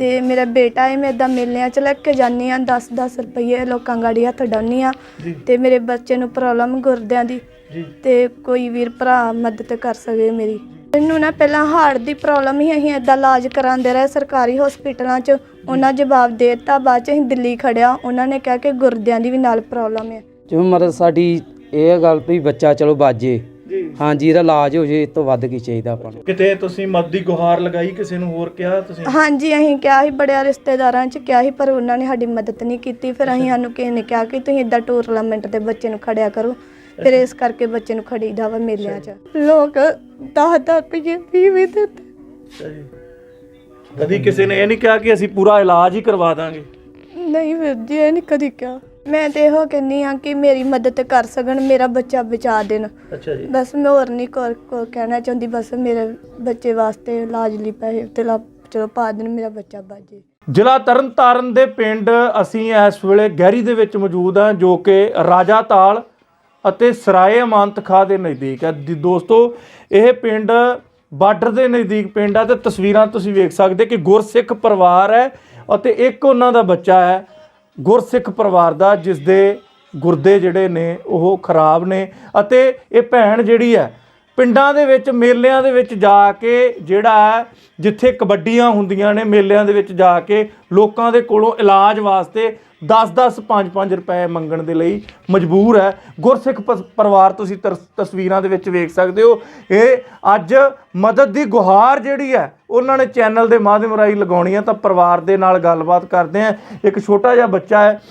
ਤੇ ਮੇਰਾ ਬੇਟਾ ਹੈ ਮੈਂ ਇਦਾਂ ਮਿਲਣਿਆਂ ਚ ਲੈ ਕੇ ਜਾਂਦੀ ਆ 10-10 ਰੁਪਏ ਲੋਕਾਂ ਗਾੜੀ ਹੱਥ ਡਾਉਣੀ ਆ ਜੀ। ਤੇ ਮੇਰੇ ਬੱਚੇ ਨੂੰ ਪ੍ਰੋਬਲਮ ਗੁਰਦਿਆਂ ਦੀ ਜੀ। ਤੇ ਕੋਈ ਵੀਰ ਭਰਾ ਮਦਦ ਕਰ ਸਕੇ ਮੇਰੀ। ਮੈਨੂੰ ਨਾ ਪਹਿਲਾਂ ਹਾਰਟ ਦੀ ਪ੍ਰੋਬਲਮ ਹੀ ਅਸੀਂ ਇਦਾਂ ਇਲਾਜ ਕਰਾਉਂਦੇ ਰਹੇ ਸਰਕਾਰੀ ਹਸਪੀਟਲਾਂ 'ਚ ਉਹਨਾਂ ਜਵਾਬ ਦੇ ਦਿੱਤਾ ਬਾਅਦ 'ਚ ਅਸੀਂ ਦਿੱਲੀ ਖੜਿਆ ਉਹਨਾਂ ਨੇ ਕਿਹਾ ਕਿ ਗੁਰਦਿਆਂ ਦੀ ਵੀ ਨਾਲ ਪ੍ਰੋਬਲਮ ਹੈ ਜਿਵੇਂ ਮਤਲਬ ਸਾਡੀ ਇਹ ਗੱਲ ਵੀ ਬੱਚਾ ਚਲੋ ਬਾਜੇ। ਹਾਂਜੀ ਇਹਦਾ ਇਲਾਜ ਹੋ ਜੇ ਇਸ ਤੋਂ ਵੱਧ ਕੀ ਚਾਹੀਦਾ ਆਪਾਂ ਨੂੰ। ਕਿਤੇ ਤੁਸੀਂ ਮਦਦ ਦੀ ਗੁਹਾਰ ਲਗਾਈ ਕਿਸੇ ਨੂੰ ਹੋਰ ਕਿਹਾ ਤੁਸੀਂ? ਹਾਂਜੀ ਅਸੀਂ ਕਿਹਾ ਸੀ ਬੜਿਆ ਰਿਸ਼ਤੇਦਾਰਾਂ 'ਚ ਕਿਹਾ ਸੀ ਪਰ ਉਹਨਾਂ ਨੇ ਸਾਡੀ ਮਦਦ ਨਹੀਂ ਕੀਤੀ। ਫਿਰ ਅਸੀਂ ਸਾਨੂੰ ਕਿਸੇ ਨੇ ਕਿਹਾ ਕਿ ਤੁਸੀਂ ਇਦਾਂ ਟੂਰਨਾਮੈਂਟ ਤੇ ਬੱਚੇ ਨੂੰ ਖੜਿਆ ਕਰੋ। ਫਿਰ ਇਸ ਕਰਕੇ ਬੱਚੇ ਨੂੰ ਖੜੀਦਾ ਵਾ ਮੇਲਿਆਂ 'ਚ। ਲੋਕ 10-10 ਰੁਪਏ ਵੀ ਵੀ ਦਿੰਦੇ ਅੱਛਾ ਜੀ। ਕਦੀ ਕਿਸੇ ਨੇ ਇਹ ਨਹੀਂ ਕਿਹਾ ਕਿ ਅਸੀਂ ਪੂਰਾ ਇਲਾਜ ਹੀ ਕਰਵਾ ਦਾਂਗੇ? ਨਹੀਂ ਵੀਰ ਜੀ ਇਹ ਨਹੀਂ ਕਦੀ ਕਿਹਾ। ਮੈਂ ਤੇ ਇਹੋ ਕਹਿੰਨੀ ਆ ਕਿ ਮੇਰੀ ਮਦਦ ਕਰ ਸਕਣ ਮੇਰਾ ਬੱਚਾ ਬਚਾ ਦੇਣ। ਅੱਛਾ ਜੀ। ਬਸ ਮੈਂ ਹੋਰ ਨਹੀਂ ਕੋ ਕੋ ਕਹਿਣਾ ਚਾਹੁੰਦੀ ਬਸ ਮੇਰੇ ਬੱਚੇ ਵਾਸਤੇ ਇਲਾਜ ਲਈ ਪੈਸੇ ਤੇ ਲਾ ਚਲੋ ਪਾ ਦੇਣ ਮੇਰਾ ਬੱਚਾ ਬਾਜੇ ਜ਼ਿਲ੍ਹਾ ਤਰਨਤਾਰਨ ਦੇ ਪਿੰਡ ਅਸੀਂ ਇਸ ਵੇਲੇ ਗਹਿਰੀ ਦੇ ਵਿੱਚ ਮੌਜੂਦ ਹਾਂ ਜੋ ਕਿ ਰਾਜਾ ਤਾਲ ਅਤੇ ਸਰਾਏ ਅਮਾਨਤ ਖਾਂ ਦੇ ਨਜ਼ਦੀਕ ਹੈ। ਦੀ- ਦੋਸਤੋ ਇਹ ਪਿੰਡ ਬਾਰਡਰ ਦੇ ਨਜ਼ਦੀਕ ਪਿੰਡ ਹੈ ਤੇ ਤਸਵੀਰਾਂ ਤੁਸੀਂ ਵੇਖ ਸਕਦੇ ਕਿ ਗੁਰਸਿੱਖ ਪਰਿਵਾਰ ਹੈ ਅਤੇ ਇੱਕ ਉਹਨਾਂ ਦਾ ਬੱਚਾ ਹੈ। ਗੁਰਸਿੱਖ ਪਰਿਵਾਰ ਦਾ ਜਿਸ ਦੇ ਗੁਰਦੇ ਜਿਹੜੇ ਨੇ ਉਹ ਖਰਾਬ ਨੇ ਅਤੇ ਇਹ ਭੈਣ ਜਿਹੜੀ ਹੈ ਪਿੰਡਾਂ ਦੇ ਵਿੱਚ, ਮੇਲਿਆਂ ਦੇ ਵਿੱਚ ਜਾ ਕੇ ਜਿਹੜਾ ਹੈ, ਜਿੱਥੇ ਕਬੱਡੀਆਂ ਹੁੰਦੀਆਂ ਨੇ, ਮੇਲਿਆਂ ਦੇ ਵਿੱਚ ਜਾ ਕੇ ਲੋਕਾਂ ਦੇ ਕੋਲੋਂ ਇਲਾਜ ਵਾਸਤੇ 10-10 5-5 ਰੁਪਏ ਮੰਗਣ ਦੇ ਲਈ ਮਜਬੂਰ ਹੈ। ਗੁਰਸਿੱਖ ਪ- ਪਰਿਵਾਰ ਤੁਸੀਂ ਤਰ- ਤਸਵੀਰਾਂ ਦੇ ਵਿੱਚ ਵੇਖ ਸਕਦੇ ਹੋ। ਇਹ ਅੱਜ ਮਦਦ ਦੀ ਗੁਹਾਰ ਜਿਹੜੀ ਹੈ, ਉਹਨਾਂ ਨੇ ਚੈਨਲ ਦੇ ਮਾਧਿਅਮ ਰਾਹੀਂ ਲਗਾਉਣੀ ਹੈ। ਤਾਂ ਪਰਿਵਾਰ ਦੇ ਨਾਲ ਗੱਲਬਾਤ ਕਰਦੇ ਆ ਇੱਕ ਛੋਟਾ ਜਿਹਾ ਬੱਚਾ ਹੈ।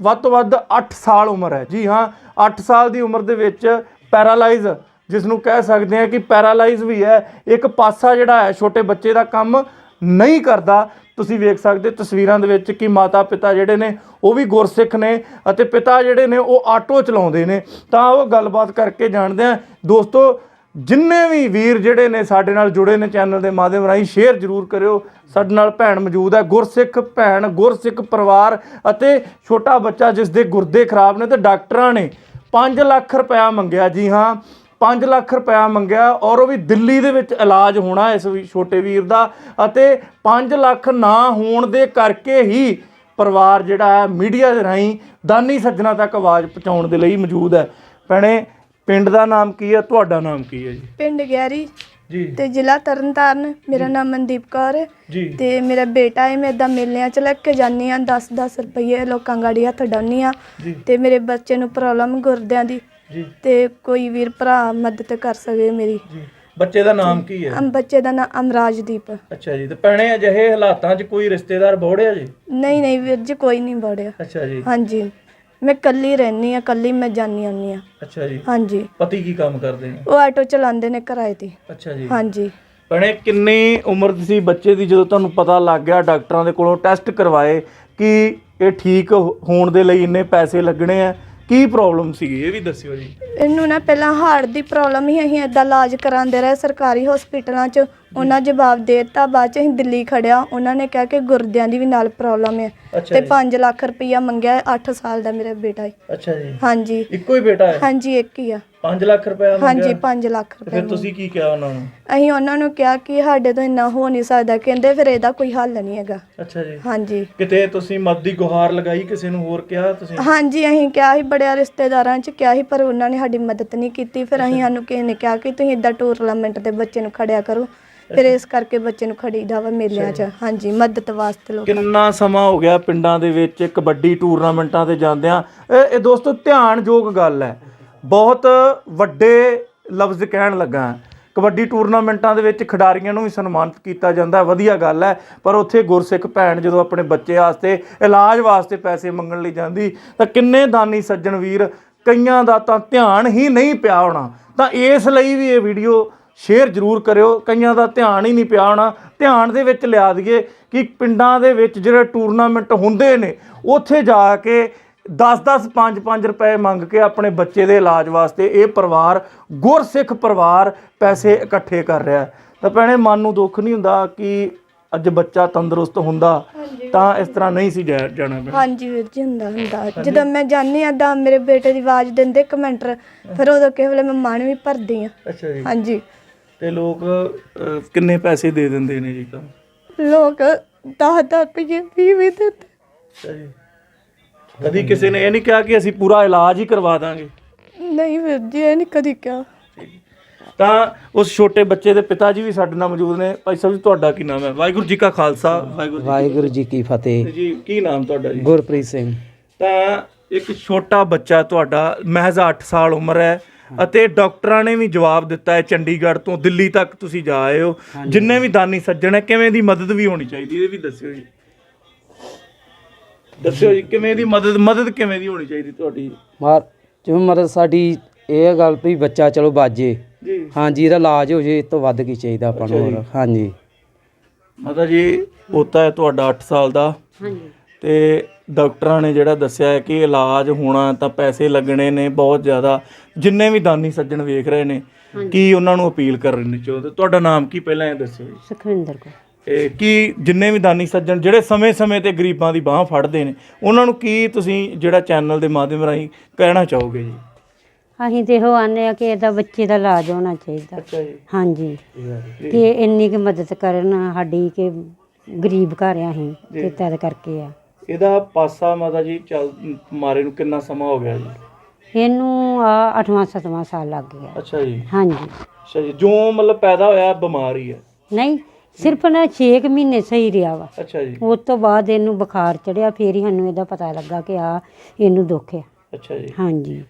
ਵੱਧ ਤੋਂ ਵੱਧ 8 ਸਾਲ ਉਮਰ ਹੈ। ਜੀ ਹਾਂ 8 ਸਾਲ ਦੀ ਉਮਰ ਦੇ ਵਿੱਚ ਪੈਰਾਲਾਈਜ਼ ਜਿਸ ਨੂੰ ਕਹਿ ਸਕਦੇ ਆ ਕਿ ਪੈਰਾਲਾਈਜ਼ ਵੀ ਹੈ, ਇੱਕ ਪਾਸਾ ਜਿਹੜਾ ਹੈ, ਛੋਟੇ ਬੱਚੇ ਦਾ ਕੰਮ ਨਹੀਂ ਕਰਦਾ। ਤੁਸੀਂ ਵੇਖ ਸਕਦੇ ਤਸਵੀਰਾਂ ਦੇ ਵਿੱਚ ਕਿ ਮਾਤਾ ਪਿਤਾ ਜਿਹੜੇ ਨੇ, ਉਹ ਵੀ ਗੁਰਸਿੱਖ ਨੇ ਅਤੇ ਪਿਤਾ ਜਿਹੜੇ ਨੇ, ਉਹ ਆਟੋ ਚਲਾਉਂਦੇ ਨੇ। ਤਾਂ ਉਹ ਗੱਲਬਾਤ ਕਰਕੇ ਜਾਣਦੇ ਆ ਦੋਸਤੋ, ਜਿੰਨੇ ਵੀ ਵੀਰ ਜਿਹੜੇ ਨੇ ਸਾਡੇ ਨਾਲ ਜੁੜੇ ਨੇ ਚੈਨਲ ਦੇ ਮਾਧਿਅਮ ਰਾਹੀਂ, ਸ਼ੇਅਰ ਜ਼ਰੂਰ ਕਰਿਓ। ਸਾਡੇ ਨਾਲ ਭੈਣ ਮੌਜੂਦ ਹੈ, ਗੁਰਸਿੱਖ ਭੈਣ, ਗੁਰਸਿੱਖ ਪਰਿਵਾਰ ਅਤੇ ਛੋਟਾ ਬੱਚਾ ਜਿਸ ਦੇ ਗੁਰਦੇ ਖਰਾਬ ਨੇ ਤੇ ਡਾਕਟਰਾਂ ਨੇ 5 ਲੱਖ ਰੁਪਇਆ ਮੰਗਿਆ। ਜੀ ਹਾਂ 5 ਲੱਖ ਰੁਪਇਆ ਮੰਗਿਆ ਔਰ ਉਹ ਵੀ ਦਿੱਲੀ ਦੇ ਵਿੱਚ ਇਲਾਜ ਹੋਣਾ ਇਸ ਵੀ ਛੋਟੇ ਵੀਰ ਦਾ ਅਤੇ 5 ਲੱਖ ਨਾ ਹੋਣ ਦੇ ਕਰਕੇ ਹੀ ਪਰਿਵਾਰ ਜਿਹੜਾ ਹੈ ਮੀਡੀਆ ਦੇ ਰਾਹੀਂ ਦਾਨੀ ਸੱਜਣਾ ਤੱਕ ਆਵਾਜ਼ ਪਹੁੰਚਾਉਣ ਦੇ ਲਈ ਮੌਜੂਦ ਹੈ। ਭੈਣੇ ਪਿੰਡ ਦਾ ਨਾਮ ਕੀ ਹੈ? ਤੁਹਾਡਾ ਨਾਮ ਕੀ ਹੈ ਜੀ? ਪਿੰਡ ਗਹਿਰੀ ਜੀ। ਤੇ ਜ਼ਿਲ੍ਹਾ ਤਰਨਤਾਰਨ। ਮੇਰਾ ਨਾਮ ਮਨਦੀਪ ਕੌਰ ਹੈ। ਜੀ। ਤੇ ਮੇਰਾ ਬੇਟਾ ਹੈ ਮੈਂ ਇਦਾਂ ਮਿਲਣਿਆਂ ਚ ਲੈ ਕੇ ਜਾਂਦੀ ਆ 10-10 ਰੁਪਏ ਲੋਕਾਂ ਗਾੜੀ ਹੱਥ ਡਾਉਣੀ ਆ ਤੇ ਮੇਰੇ ਬੱਚੇ ਨੂੰ ਪ੍ਰੋਬਲਮ ਗੁਰਦਿਆਂ ਦੀ। ਜੀ। ਤੇ ਕੋਈ ਵੀਰ ਭਰਾ ਮਦਦ ਕਰ ਸਕੇ ਮੇਰੀ। ਜੀ। ਬੱਚੇ ਦਾ ਨਾਮ ਕੀ ਹੈ? ਅਮ ਬੱਚੇ ਦਾ ਨਾਮ ਅਮਰਾਜਦੀਪ। ਅੱਛਾ ਜੀ ਤੇ ਭੈਣੇ ਅਜਿਹੇ ਹਾਲਾਤਾਂ 'ਚ ਕੋਈ ਰਿਸ਼ਤੇਦਾਰ ਬੋੜਿਆ ਜੀ? ਨਹੀਂ ਨਹੀਂ ਵੀਰ ਜੀ ਕੋਈ ਨਹੀਂ ਬੜਿਆ। ਅੱਛਾ ਜੀ। ਹਾਂਜੀ। ਮੈਂ ਕੱਲੀ ਰਹਿੰਦੀ ਆ ਕੱਲੀ ਮੈਂ ਜਾਣੀ ਆਉਂਦੀ ਆ ਅੱਛਾ ਜੀ। ਹਾਂਜੀ। ਪਤੀ ਕੀ ਕੰਮ ਕਰਦੇ ਨੇ? ਉਹ ਆਟੋ ਚਲਾਉਂਦੇ ਨੇ ਕਿਰਾਏ ਤੇ। ਅੱਛਾ ਜੀ। ਹਾਂਜੀ। ਭੈਣੇ ਕਿੰਨੀ ਉਮਰ ਦੀ ਸੀ ਬੱਚੇ ਦੀ ਜਦੋਂ ਤੁਹਾਨੂੰ ਪਤਾ ਲੱਗ ਗਿਆ ਡਾਕਟਰਾਂ ਦੇ ਕੋਲੋਂ ਟੈਸਟ ਕਰਵਾਏ ਕਿ ਇਹ ਠੀਕ ਹੋ- ਹੋਣ ਦੇ ਲਈ ਇੰਨੇ ਪੈਸੇ ਲੱਗਣੇ ਆ? ਕੀ ਪ੍ਰੋਬਲਮ ਸੀਗੀ? ਇਹ ਵੀ ਦੱਸਿਓ ਜੀ। ਇਹਨੂੰ ਨਾ ਪਹਿਲਾਂ ਹਾਰਟ ਦੀ ਪ੍ਰੋਬਲਮ ਹੀ ਅਸੀਂ ਇਦਾਂ ਇਲਾਜ ਕਰਾਉਂਦੇ ਰਹੇ ਸਰਕਾਰੀ ਹਸਪੀਟਲਾਂ 'ਚ। ਉਹਨਾਂ ਜਵਾਬ ਦਿੱਤਾ ਬਾਅਦ 'ਚ ਅਸੀਂ ਦਿੱਲੀ ਖੜਿਆ। ਉਹਨਾਂ ਨੇ ਕਿਹਾ ਕਿ ਗੁਰਦਿਆਂ ਦੀ ਵੀ ਨਾਲ ਪ੍ਰੋਬਲਮ ਹੈ ਅੱਛਾ ਤੇ ਜੀ। 5 ਲੱਖ ਰੁਪਈਆ ਮੰਗਿਆ 8 ਸਾਲ ਦਾ ਮੇਰਾ ਬੇਟਾ ਹੈ ਅੱਛਾ ਜੀ। ਹਾਂਜੀ। ਇੱਕੋ ਹੀ ਬੇਟਾ ਹੈ? ਹਾਂਜੀ ਇੱਕ ਹੀ ਆ। 5 ਲੱਖ ਰੁਪਏ ਹਾਂਜੀ 5 ਲੱਖ ਰੁਪਏ ਫਿਰ ਤੁਸੀਂ ਕੀ ਕਿਹਾ ਉਹਨਾਂ ਨੂੰ? ਅਸੀਂ ਉਹਨਾਂ ਨੂੰ ਕਿਹਾ ਕਿ ਸਾਡੇ ਤੋਂ ਇੰਨਾ ਹੋ ਨਹੀਂ ਸਕਦਾ। ਕਹਿੰਦੇ ਫਿਰ ਇਹਦਾ ਕੋਈ ਹੱਲ ਨਹੀਂ ਹੈਗਾ। ਅੱਛਾ ਜੀ। ਹਾਂਜੀ। ਕਿਤੇ ਤੁਸੀਂ ਮਦਦ ਦੀ ਗੁਹਾਰ ਲਗਾਈ ਕਿਸੇ ਨੂੰ ਹੋਰ ਕਿਹਾ ਤੁਸੀਂ? ਹਾਂਜੀ ਅਸੀਂ ਕਿਹਾ ਸੀ ਬੜਿਆ ਰਿਸ਼ਤੇਦਾਰਾਂ 'ਚ ਕਿਹਾ ਸੀ ਪਰ ਉਹਨਾਂ ਨੇ ਸਾਡੀ ਮਦਦ ਨਹੀਂ ਕੀਤੀ। ਫਿਰ ਅਸੀਂ ਸਾਨੂੰ ਕਿਸੇ ਨੇ ਕਿਹਾ ਕਿ ਤੁਸੀਂ ਇਦਾਂ ਟੂਰਨਾਮੈਂਟ ਤੇ ਬੱਚੇ ਨੂੰ ਖੜਿਆ ਕਰੋ। ਫਿਰ ਇਸ ਕਰਕੇ ਬੱਚੇ ਨੂੰ ਖੜੀਦਾ ਵਾ ਮੇਲਿਆਂ 'ਚ। ਹਾਂਜੀ ਮਦਦ ਵਾਸਤੇ ਲੋਕ ਕਿੰਨਾ ਸਮਾਂ ਹੋ ਗਿਆ ਪਿੰਡਾਂ ਦੇ ਵਿੱਚ ਕਬੱਡੀ ਟੂਰਨਾਮੈਂਟਾਂ ਤੇ ਜਾਂਦਿਆਂ? ਇਹ ਇਹ ਦੋਸਤੋ ਧਿਆਨਯੋਗ ਗੱਲ ਹੈ। ਬਹੁਤ ਵੱਡੇ ਲਫ਼ਜ਼ ਕਹਿਣ ਲੱਗਾ ਕਬੱਡੀ ਟੂਰਨਾਮੈਂਟਾਂ ਦੇ ਵਿੱਚ ਖਿਡਾਰੀਆਂ ਨੂੰ ਵੀ ਸਨਮਾਨਿਤ ਕੀਤਾ ਜਾਂਦਾ ਵਧੀਆ ਗੱਲ ਹੈ, ਪਰ ਉੱਥੇ ਗੁਰਸਿੱਖ ਭੈਣ ਜਦੋਂ ਆਪਣੇ ਬੱਚੇ ਵਾਸਤੇ, ਇਲਾਜ ਵਾਸਤੇ ਪੈਸੇ ਮੰਗਣ ਲਈ ਜਾਂਦੀ, ਤਾਂ ਕਿੰਨੇ ਦਾਨੀ ਸੱਜਣ ਵੀਰ ਕਈਆਂ ਦਾ ਤਾਂ ਧਿਆਨ ਹੀ ਨਹੀਂ ਪਿਆ ਹੋਣਾ। ਤਾਂ ਇਸ ਲਈ ਵੀ ਇਹ ਵੀਡੀਓ ਸ਼ੇਅਰ ਜ਼ਰੂਰ ਕਰਿਓ। ਕਈਆਂ ਦਾ ਧਿਆਨ ਹੀ ਨਹੀਂ ਪਿਆ ਹੋਣਾ। ਧਿਆਨ ਦੇ ਵਿੱਚ ਲਿਆ ਦਈਏ ਕਿ ਪਿੰਡਾਂ ਦੇ ਵਿੱਚ ਜਿਹੜੇ ਟੂਰਨਾਮੈਂਟ ਹੁੰਦੇ ਨੇ, ਉੱਥੇ ਜਾ ਕੇ 10-10 5-5 ਰੁਪਏ ਮੰਗ ਕੇ ਆਪਣੇ ਬੱਚੇ ਦੇ ਇਲਾਜ ਵਾਸਤੇ ਇਹ ਪਰਿਵਾਰ ਗੁਰਸਿੱਖ ਪਰਿਵਾਰ ਪੈਸੇ ਇਕੱਠੇ ਕਰ ਰਿਹਾ। ਤਾਂ ਭੈਣੇ ਮਨ ਨੂੰ ਦੁੱਖ ਨਹੀਂ ਹੁੰਦਾ ਕਿ ਅੱਜ ਬੱਚਾ ਤੰਦਰੁਸਤ ਹੁੰਦਾ ਤਾਂ ਇਸ ਤਰ੍ਹਾਂ ਨਹੀਂ ਸੀ ਜਾਣਾ ਪੈਣਾ ਹਾਂਜੀ ਵੀਰ ਜੀ ਹੁੰਦਾ ਹੁੰਦਾ। ਜਦੋਂ ਮੈਂ ਜਾਂਦੀ ਆ ਤਾਂ ਮੇਰੇ ਬੇਟੇ ਦੀ ਆਵਾਜ਼ ਦਿੰਦੇ ਕਮੈਂਟਰ ਫਿਰ ਉਦੋਂ ਕਿਸੇ ਵੇਲੇ ਮੈਂ ਮਨ ਵੀ ਭਰਦੀ ਆ ਅੱਛਾ ਜੀ। ਹਾਂਜੀ। ਤੇ ਲੋਕ ਕਿੰਨੇ ਪੈਸੇ ਦੇ ਦਿੰਦੇ ਨੇ ਜੀ ਤਾਂ ਲੋਕ ਦਸ ਦਸ ਰੁਪਏ ਵੀ ਵੀ ਦਿੱਤੇ ਅੱਛਾ ਜੀ। ਕਦੀ ਕਿਸੇ ਨੇ ਇਹ ਨਹੀਂ ਕਿਹਾ ਕਿ ਅਸੀਂ ਪੂਰਾ ਇਲਾਜ ਹੀ ਕਰਵਾ ਦਾਂਗੇ? ਨਹੀਂ ਵੀਰ ਜੀ ਇਹ ਨਹੀਂ ਕਦੀ ਕਿਹਾ। ਤਾਂ ਉਸ ਛੋਟੇ ਬੱਚੇ ਦੇ ਪਿਤਾ ਜੀ ਵੀ ਸਾਡੇ ਨਾਲ ਮੌਜੂਦ ਨੇ। ਭਾਈ ਸਾਹਿਬ ਜੀ ਤੁਹਾਡਾ ਕੀ ਨਾਮ ਹੈ? ਵਾਹਿਗੁਰੂ ਜੀ ਕਾ ਖਾਲਸਾ ਵਾਹਿਗੁਰੂ ਵਾਹਿਗੁਰੂ ਜੀ ਕੀ ਫਤਿਹ। ਜੀ ਜੀ ਕੀ ਨਾਮ ਤੁਹਾਡਾ ਜੀ? ਗੁਰਪ੍ਰੀਤ ਸਿੰਘ। ਤਾਂ ਇੱਕ ਛੋਟਾ ਬੱਚਾ ਤੁਹਾਡਾ ਮਹਿਜ਼ 8 ਸਾਲ ਉਮਰ ਹੈ ਅਤੇ ਡਾਕਟਰਾਂ ਨੇ ਵੀ ਜਵਾਬ ਦਿੱਤਾ ਹੈ ਚੰਡੀਗੜ੍ਹ ਤੋਂ ਦਿੱਲੀ ਤੱਕ ਤੁਸੀਂ ਜਾ ਆਏ ਹੋ। ਜਿੰਨੇ ਵੀ ਦਾਨੀ ਸੱਜਣ ਹੈ ਕਿਵੇਂ ਦੀ ਮਦਦ ਵੀ ਹੋਣੀ ਚਾਹੀਦੀ ਇਹ ਵੀ ਦੱਸਿਓ ਜੀ। ਦੱਸਿਓ ਜੀ ਕਿਵੇਂ ਦੀ ਮਦਦ ਮਦਦ ਕਿਵੇਂ ਦੀ ਹੋਣੀ ਚਾਹੀਦੀ ਤੁਹਾਡੀ? ਮਾਰ ਜਿਵੇਂ ਮਤਲਬ ਸਾਡੀ ਇਹ ਗੱਲ ਵੀ ਬੱਚਾ ਚਲੋ ਬਾਜੇ। ਜੀ। ਹਾਂਜੀ ਇਹਦਾ ਇਲਾਜ ਹੋ ਜੇ ਇਸ ਤੋਂ ਵੱਧ ਕੀ ਚਾਹੀਦਾ ਆਪਾਂ ਨੂੰ ਹੋਰ। ਹਾਂਜੀ। ਮਾਤਾ ਜੀ ਪੋਤਾ ਹੈ ਤੁਹਾਡਾ 8 ਸਾਲ ਦਾ। ਹਾਂਜੀ। ਤੇ ਡਾਕਟਰਾਂ ਨੇ ਜਿਹੜਾ ਦੱਸਿਆ ਹੈ ਕਿ ਇਲਾਜ ਹੋਣਾ ਤਾਂ ਪੈਸੇ ਲੱਗਣੇ ਨੇ ਬਹੁਤ ਜ਼ਿਆਦਾ। ਜਿੰਨੇ ਵੀ ਦਾਨੀ ਸੱਜਣ ਵੇਖ ਰਹੇ ਨੇ ਕੀ ਉਹਨਾਂ ਨੂੰ ਅਪੀਲ ਕਰਨੀ ਚਾਹੁੰਦੇ? ਤੁਹਾਡਾ ਨਾਮ ਕੀ ਪਹਿਲਾਂ ਇਹ ਦੱਸਿਓ ਜੀ। ਸੁਖਵਿੰਦਰ ਕੋ ਇਹ ਕੀ ਜਿੰਨੇ ਵੀ ਦਾਨੀ ਸੱਜਣ ਜਿਹੜੇ ਸਮੇਂ-ਸਮੇਂ ਤੇ ਗਰੀਬਾਂ ਦੀ ਬਾਹ ਫੜਦੇ ਨੇ ਉਹਨਾਂ ਨੂੰ ਕੀ ਤੁਸੀਂ ਜਿਹੜਾ ਚੈਨਲ ਦੇ ਮਾਧਿਅਮ ਰਾਹੀਂ ਕਹਿਣਾ ਚਾਹੋਗੇ ਜੀ? ਅਸੀਂ ਤੇ ਇਹੋ ਆਨੇ ਆ ਕਿ ਇਹਦਾ ਬੱਚੇ ਦਾ ਇਲਾਜ ਹੋਣਾ ਚਾਹੀਦਾ। ਅੱਛਾ ਜੀ। ਹਾਂਜੀ। ਕਿ ਇੰਨੀ ਕੁ ਮਦਦ ਕਰਨ ਸਾਡੀ ਕਿ ਗਰੀਬ ਘਰ ਆ ਅਸੀਂ ਤੇ ਤਦ ਕਰਕੇ ਆ। ਇਹਦਾ ਪਾਸਾ ਮਾਤਾ ਜੀ ਚੱਲ ਮਾਰੇ ਨੂੰ ਕਿੰਨਾ ਸਮਾਂ ਹੋ ਗਿਆ ਜੀ? ਇਹਨੂੰ ਆ 8ਵਾਂ 7ਵਾਂ ਸਾਲ ਲੱਗ ਗਿਆ। ਅੱਛਾ ਜੀ। ਹਾਂਜੀ। ਅੱਛਾ ਜੀ ਜੋ ਮਤਲਬ ਪੈਦਾ ਹੋਇਆ ਬਿਮਾਰ ਹੀ ਹੈ। ਨਹੀਂ ਸਿਰਫ ਨਾ 6 ਮਹੀਨੇ ਸਹੀ ਰਿਹਾ ਵਾ। ਅੱਛਾ ਜੀ। ਉਸ ਤੋਂ ਬਾਅਦ ਇਹਨੂੰ ਬੁਖਾਰ ਚੜਿਆ ਫੇਰ ਹੀ ਸਾਨੂੰ ਇਹਦਾ ਪਤਾ ਲੱਗਾ ਕਿ ਆ ਇਹਨੂੰ ਦੁੱਖ ਆ। ਅੱਛਾ ਜੀ। ਹਾਂਜੀ।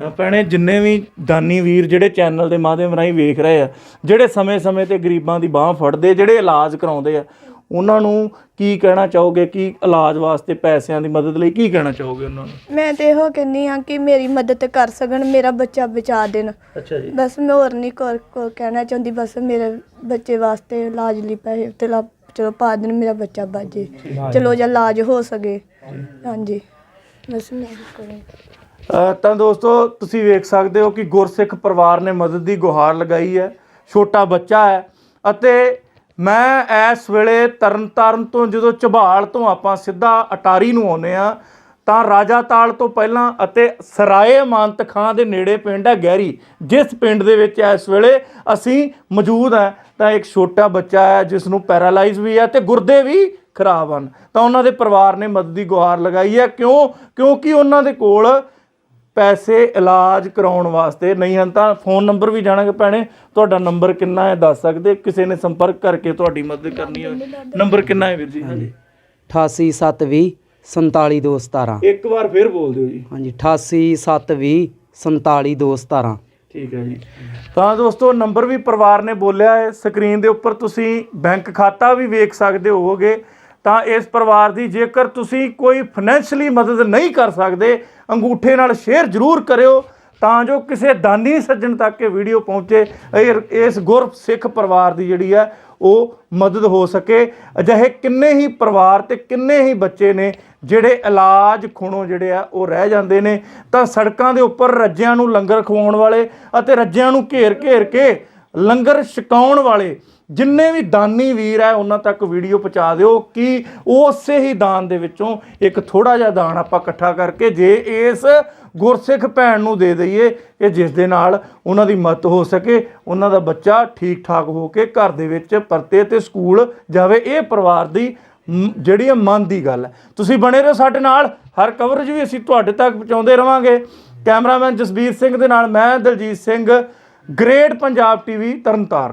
ਹਾਂ ਭੈਣੇ ਜਿੰਨੇ ਵੀ ਦਾਨੀ ਵੀਰ ਜਿਹੜੇ ਚੈਨਲ ਦੇ ਮਾਧਿਅਮ ਰਾਹੀਂ ਵੇਖ ਰਹੇ ਆ ਜਿਹੜੇ ਸਮੇਂ-ਸਮੇਂ ਤੇ ਗਰੀਬਾਂ ਦੀ ਬਾਹ ਫੜਦੇ ਜਿਹੜੇ ਇਲਾਜ ਕਰਾਉਂਦੇ ਆ ਉਹਨਾਂ ਨੂੰ ਕੀ ਕਹਿਣਾ ਚਾਹੋਗੇ? ਕਿ ਇਲਾਜ ਵਾਸਤੇ ਪੈਸਿਆਂ ਦੀ ਮਦਦ ਲਈ ਕੀ ਕਹਿਣਾ ਚਾਹੋਗੇ ਉਹਨਾਂ ਨੂੰ? ਮੈਂ ਤੇ ਇਹੋ ਕਹਿੰਨੀ ਆ ਕਿ ਮੇਰੀ ਮਦਦ ਕਰ ਸਕਣ ਮੇਰਾ ਬੱਚਾ ਬਚਾ ਦੇਣ। ਅੱਛਾ ਜੀ। ਬਸ ਮੈਂ ਹੋਰ ਨਹੀਂ ਕੋ ਕੋ ਕਹਿਣਾ ਚਾਹੁੰਦੀ ਬਸ ਮੇਰੇ ਬੱਚੇ ਵਾਸਤੇ ਇਲਾਜ ਲਈ ਪੈਸੇ ਤੇ ਲਾ ਚਲੋ ਪਾ ਦੇਣ ਮੇਰਾ ਬੱਚਾ ਬਾਜੇ ਚਲੋ ਜਾਂ ਇਲਾਜ ਹੋ ਸਕੇ। ਹਾਂਜੀ। ਬਸ ਮੈਂ ਕਰਾਂ ਅ, ਤਾਂ ਦੋਸਤੋ ਤੁਸੀਂ ਵੇਖ ਸਕਦੇ ਹੋ ਕਿ ਗੁਰਸਿੱਖ ਪਰਿਵਾਰ ਨੇ ਮਦਦ ਦੀ ਗੁਹਾਰ ਲਗਾਈ ਹੈ। ਛੋਟਾ ਬੱਚਾ ਹੈ ਅਤੇ ਮੈਂ ਇਸ ਵੇਲੇ ਤਰਨਤਾਰਨ ਤੋਂ, ਜਦੋਂ ਝਬਾਲ ਤੋਂ ਆਪਾਂ ਸਿੱਧਾ ਅਟਾਰੀ ਨੂੰ ਆਉਨੇ ਆ ਤਾਂ ਰਾਜਾ ਤਾਲ ਤੋਂ ਪਹਿਲਾਂ ਅਤੇ ਸਰਾਏ ਅਮਾਨਤ ਖਾਂ ਦੇ ਨੇੜੇ ਪਿੰਡ ਹੈ ਗਹਿਰੀ, ਜਿਸ ਪਿੰਡ ਦੇ ਵਿੱਚ ਇਸ ਵੇਲੇ ਅਸੀਂ ਮੌਜੂਦ ਹਾਂ, ਤਾਂ ਇੱਕ ਛੋਟਾ ਬੱਚਾ ਹੈ ਜਿਸ ਨੂੰ ਪੈਰਾਲਾਈਜ਼ ਵੀ ਹੈ ਤੇ ਗੁਰਦੇ ਵੀ ਖਰਾਬ ਹਨ। ਤਾਂ ਉਹਨਾਂ ਦੇ ਪਰਿਵਾਰ ਨੇ ਮਦਦ ਦੀ ਗੁਹਾਰ ਲਗਾਈ ਹੈ। ਕਿਉਂ? ਕਿਉਂਕਿ ਉਹਨਾਂ ਦੇ ਕੋਲ ਪੈਸੇ ਇਲਾਜ ਕਰਾਉਣ ਵਾਸਤੇ ਨਹੀਂ ਹਨ ਤਾਂ ਫੋਨ ਨੰਬਰ ਵੀ ਜਾਣਾਂਗੇ ਭੈਣੇ। ਤੁਹਾਡਾ ਨੰਬਰ ਕਿੰਨਾ ਹੈ ਦੱਸ ਸਕਦੇ? ਕਿਸੇ ਨੇ ਸੰਪਰਕ ਕਰਕੇ ਤੁਹਾਡੀ ਮਦਦ ਕਰਨੀ ਹੋਵੇ। ਨੰਬਰ ਕਿੰਨਾ ਹੈ ਵੀਰ ਜੀ? ਹਾਂਜੀ। 88720 47217 ਇੱਕ ਵਾਰ ਫਿਰ ਬੋਲ ਦਿਓ ਜੀ। ਹਾਂਜੀ 88720 47217 ਠੀਕ ਹੈ ਜੀ। ਤਾਂ ਦੋਸਤੋ ਨੰਬਰ ਵੀ ਪਰਿਵਾਰ ਨੇ ਬੋਲਿਆ ਹੈ। ਸਕਰੀਨ ਦੇ ਉੱਪਰ ਤੁਸੀਂ ਬੈਂਕ ਖਾਤਾ ਵੀ ਵੇਖ ਸਕਦੇ ਹੋਵੋਗੇ। ਤਾਂ ਇਸ ਪਰਿਵਾਰ ਦੀ ਜੇਕਰ ਤੁਸੀਂ ਕੋਈ ਫਾਈਨੈਂਸ਼ਲੀ ਮਦਦ ਨਹੀਂ ਕਰ ਸਕਦੇ, ਅੰਗੂਠੇ ਨਾਲ ਸ਼ੇਅਰ ਜ਼ਰੂਰ ਕਰਿਓ, ਤਾਂ ਜੋ ਕਿਸੇ ਦਾਨੀ ਸੱਜਣ ਤੱਕ ਇਹ ਵੀਡੀਓ ਪਹੁੰਚੇ, ਇਹ ਇਸ ਗੁਰ ਸਿੱਖ ਪਰਿਵਾਰ ਦੀ ਜਿਹੜੀ ਹੈ, ਉਹ ਮਦਦ ਹੋ ਸਕੇ। ਅਜਿਹੇ ਕਿੰਨੇ ਹੀ ਪਰਿਵਾਰ ਤੇ ਕਿੰਨੇ ਹੀ ਬੱਚੇ ਨੇ, ਜਿਹੜੇ ਇਲਾਜ ਖੁਣੋਂ ਜਿਹੜੇ ਆ, ਉਹ ਰਹਿ ਜਾਂਦੇ ਨੇ। ਤਾਂ ਸੜਕਾਂ ਦੇ ਉੱਪਰ ਰੱਜਿਆਂ ਨੂੰ ਲੰਗਰ ਖਵਾਉਣ ਵਾਲੇ ਅਤੇ ਰੱਜਿਆਂ ਨੂੰ ਘੇਰ ਘੇਰ ਕੇ ਲੰਗਰ ਛਕਾਉਣ ਵਾਲੇ, ਜਿੰਨੇ ਵੀ ਦਾਨੀ ਵੀਰ ਹੈ, ਉਹਨਾਂ ਤੱਕ ਵੀਡੀਓ ਪਹੁੰਚਾ ਦਿਓ ਕਿ ਉਸੇ ਹੀ ਦਾਨ ਦੇ ਵਿੱਚੋਂ ਇੱਕ ਥੋੜਾ ਜਿਹਾ ਦਾਨ ਆਪਾਂ ਇਕੱਠਾ ਕਰਕੇ ਜੇ ਇਸ ਗੁਰਸਿੱਖ ਭੈਣ ਨੂੰ ਦੇ ਦਈਏ ਕਿ ਜਿਸ ਦੇ ਨਾਲ ਉਹਨਾਂ ਦੀ ਮਦਦ ਹੋ ਸਕੇ, ਉਹਨਾਂ ਦਾ ਬੱਚਾ ਠੀਕ ਠਾਕ ਹੋ ਕੇ ਘਰ ਦੇ ਵਿੱਚ ਪਰਤੇ ਤੇ ਸਕੂਲ ਜਾਵੇ, ਇਹ ਪਰਿਵਾਰ ਦੀ ਜਿਹੜੀ ਹੈ ਮਨ ਦੀ ਗੱਲ ਹੈ। ਤੁਸੀਂ ਬਣੇ ਰਹੋ ਸਾਡੇ ਨਾਲ, ਹਰ ਕਵਰੇਜ ਵੀ ਅਸੀਂ ਤੁਹਾਡੇ ਤੱਕ ਪਹੁੰਚਾਉਂਦੇ ਰਵਾਂਗੇ। ਕੈਮਰਾਮੈਨ ਜਸਬੀਰ ਸਿੰਘ ਦੇ ਨਾਲ ਮੈਂ ਦਲਜੀਤ ਸਿੰਘ ਗ੍ਰੇਟ ਪੰਜਾਬ ਟੀਵੀ ਤਰਨਤਾਰਨ।